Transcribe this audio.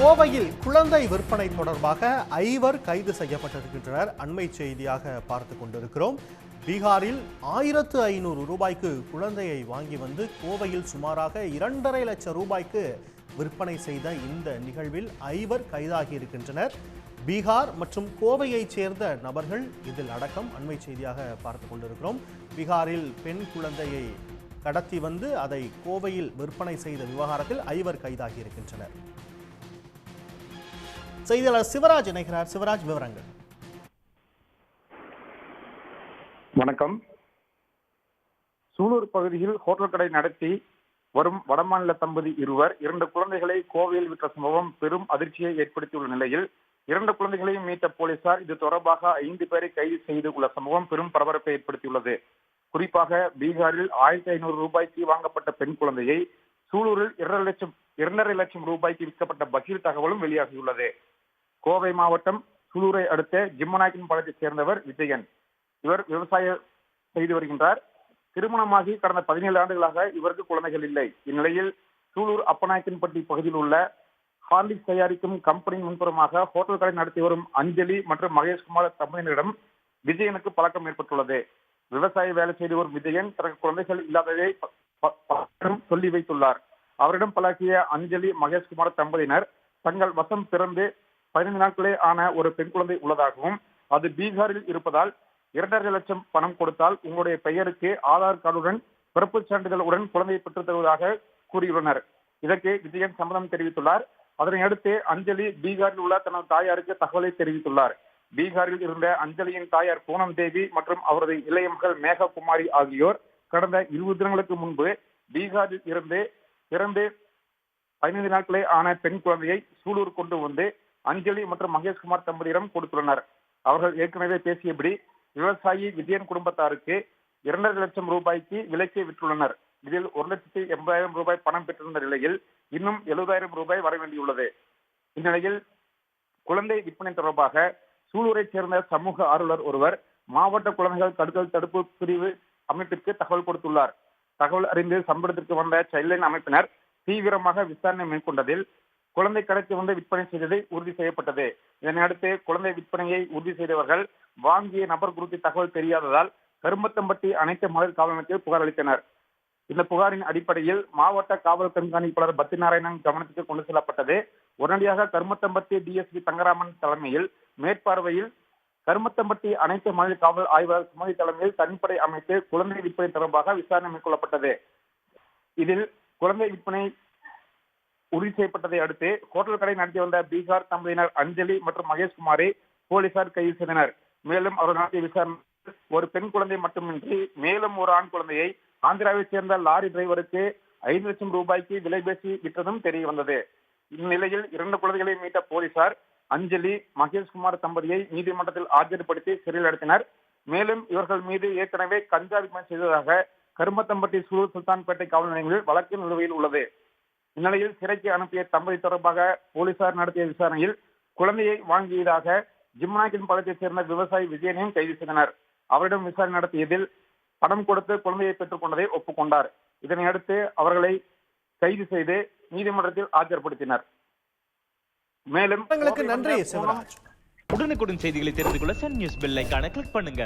கோவையில் குழந்தை விற்பனை தொடர்பாக ஐவர் கைது செய்யப்பட்டிருக்கின்றனர். அண்மை செய்தியாக பார்த்து கொண்டிருக்கிறோம். பீகாரில் ஆயிரத்து ஐநூறு ரூபாய்க்கு குழந்தையை வாங்கி வந்து கோவையில் சுமாராக இரண்டரை லட்சம் ரூபாய்க்கு விற்பனை செய்த இந்த நிகழ்வில் ஐவர் கைதாகி இருக்கின்றனர். பீகார் மற்றும் கோவையைச் சேர்ந்த நபர்கள் இதில் அடக்கம் அண்மை செய்தியாக பார்த்து கொண்டிருக்கிறோம். பீகாரில் பெண் குழந்தையை கடத்தி வந்து அதை கோவையில் விற்பனை செய்த விவகாரத்தில் ஐவர் கைதாகி இருக்கின்றனர். செய்தியாளர் சிவராஜ் இணைகிறார். சிவராஜ் விவரங்கள். வணக்கம். சூலூர் பகுதியில் ஹோட்டல் கடை நடத்தி வரும் வடமாநில தம்பதி இருவர் இரண்டு குழந்தைகளை கோவையில் விற்ற சம்பவம் பெரும் அதிர்ச்சியை ஏற்படுத்தியுள்ள நிலையில் இரண்டு குழந்தைகளையும் மீட்ட போலீசார் இது தொடர்பாக ஐந்து பேரை கைது செய்து உள்ள சம்பவம் பெரும் பரபரப்பை ஏற்படுத்தியுள்ளது. குறிப்பாக பீகாரில் ஆயிரத்தி ஐநூறு ரூபாய்க்கு வாங்கப்பட்ட பெண் குழந்தையை சூலூரில் இரண்டரை லட்சம் இரண்டரை லட்சம் ரூபாய்க்கு விற்கப்பட்ட பகீர் தகவலும் வெளியாகியுள்ளது. கோவை மாவட்டம் சூலூரை அடுத்த ஜிம்மநாயக்கன் பாளையத்தைச் சேர்ந்தவர் விஜயன். இவர் விவசாயம் செய்து வருகின்றார். திருமணமாகி கடந்த பதினேழு ஆண்டுகளாக இவருக்கு குழந்தைகள் இல்லை. இந்நிலையில் சூலூர் அப்பநாயக்கன்பட்டி பகுதியில் உள்ள ஹார்லிக்ஸ் தயாரிக்கும் கம்பெனியின் முன்புறமாக ஹோட்டல் கடை நடத்தி வரும் அஞ்சலி மற்றும் மகேஷ்குமார் தம்பதியினரிடம் விஜயனுக்கு பழக்கம் ஏற்பட்டுள்ளது. விவசாய வேலை செய்து வரும் விஜயன் தனக்கு குழந்தைகள் இல்லாததை சொல்லி வைத்துள்ளார். அவரிடம் பழகிய அஞ்சலி மகேஷ்குமார் தம்பதியினர் தங்கள் வசம் பிறந்து பதினைந்து நாட்களே ஆன ஒரு பெண் குழந்தை உள்ளதாகவும் அது பீகாரில் இருப்பதால் இரண்டரை லட்சம் பணம் கொடுத்தால் உங்களுடைய பெயருக்கு ஆதார் கார்டுடன் பிறப்பு சான்றிதழுடன் குழந்தையை பெற்றுத் தருவதாக கூறியுள்ளனர். இதற்கு விஜயன் சம்மதம் தெரிவித்துள்ளார். அதனை அடுத்து அஞ்சலி பீகாரில் உள்ள தனது தாயாருக்கு தகவலை தெரிவித்துள்ளார். பீகாரில் இருந்த அஞ்சலியின் தாயார் பூனம் தேவி மற்றும் அவரது இளைய மகள் மேககுமாரி ஆகியோர் கடந்த இருபது தினங்களுக்கு முன்பு பீகாரில் இருந்து பிறந்து பதினைந்து நாட்களே ஆன பெண் குழந்தையை சூலூர் கொண்டு வந்து அஞ்சலி மற்றும் மகேஷ்குமார் தம்பதியிடம் கொடுத்துள்ளனர். அவர்கள் ஏற்கனவே பேசியபடி விவசாயி விஜயன் குடும்பத்தாருக்கு இரண்டரை லட்சம் ரூபாய்க்கு விலைக்கு விற்றுள்ளனர். இதில் ஒரு லட்சத்தி எண்பதாயிரம் ரூபாய் பணம் பெற்றிருந்த நிலையில் இன்னும் எழுபதாயிரம் ரூபாய் வர வேண்டியுள்ளது. இந்நிலையில் குழந்தை விற்பனை தொடர்பாக சூலூரைச் சேர்ந்த சமூக ஆர்வலர் ஒருவர் மாவட்ட குழந்தைகள் தடுத்தல் தடுப்பு பிரிவு அமைப்பிற்கு தகவல் கொடுத்துள்ளார். தகவல் அறிந்து சம்பளத்திற்கு வந்த சைல்ட்லைன் அமைப்பினர் தீவிரமாக விசாரணை மேற்கொண்டதில் குழந்தை கடத்தி வந்து விற்பனை செய்தது உறுதி செய்யப்பட்டது. இதனை அடுத்து குழந்தை விற்பனையை உறுதி செய்தவர்கள் வாங்கிய நபர் குறித்து தகவல் தெரியாததால் கரும்பத்தம்பட்டி அனைத்து மகளிர் காவல் நிலையத்தில் புகார் அளித்தனர். இந்த புகாரின் அடிப்படையில் மாவட்ட காவல் கண்காணிப்பாளர் பத்தி நாராயணன் கவனத்துக்கு கொண்டு செல்லப்பட்டது. உடனடியாக கருமத்தம்பட்டி டிஎஸ்பி தங்கராமன் தலைமையில் மேற்பார்வையில் கருமத்தம்பட்டி அனைத்து மகளிர் காவல் ஆய்வாளர் சுமதி தலைமையில் தனிப்படை அமைத்து குழந்தை விற்பனை தொடர்பாக விசாரணை மேற்கொள்ளப்பட்டது. இதில் குழந்தை விற்பனை உறுதி செய்யப்பட்டதை அடுத்து ஹோட்டல் கடை நடத்தி வந்த பீகார் தம்பதியினர் அஞ்சலி மற்றும் மகேஷ்குமாரை போலீசார் கைது செய்தனர். மேலும் அவர் நடத்திய விசாரணை ஒரு பெண் குழந்தை மட்டுமின்றி மேலும் ஒரு ஆண் குழந்தையை ஆந்திராவைச் சேர்ந்த லாரி டிரைவருக்கு ஐந்து லட்சம் ரூபாய்க்கு விலை பேசி விற்றதும் தெரிய வந்தது. இந்நிலையில் இரண்டு குழந்தைகளை மீட்ட போலீசார் அஞ்சலி மகேஷ்குமார் தம்பதியை நீதிமன்றத்தில் ஆஜர்படுத்தி சிறையில் அடைத்தனர். மேலும் இவர்கள் மீது ஏற்கனவே கஞ்சா விற்பனை செய்ததாக கருமத்தம்பட்டி சூலூர் சுல்தான்பேட்டை காவல் நிலையங்களில் வழக்கு நிலுவையில் உள்ளது. இந்நிலையில் சிறைக்கு அனுப்பிய தம்பதி தொடர்பாக போலீசார் நடத்திய விசாரணையில் குழந்தையை வாங்கியதாக ஜிம்னாக்கின் பாளையத்தைச் சேர்ந்த விவசாயி விஜயனையும் கைது செய்தனர். அவரிடம் விசாரணை நடத்தியதில் பணம் கொடுத்து குழந்தையை பெற்றுக் கொண்டதை ஒப்புக்கொண்டார். இதனை அடுத்து அவர்களை கைது செய்து நீதிமன்றத்தில் ஆஜர்படுத்தினர். மேலும் நன்றி உடனுக்குடன் செய்திகளை தெரிந்து கொள்ள சன் நியூஸ் பெல் ஐகானை கிளிக் பண்ணுங்க.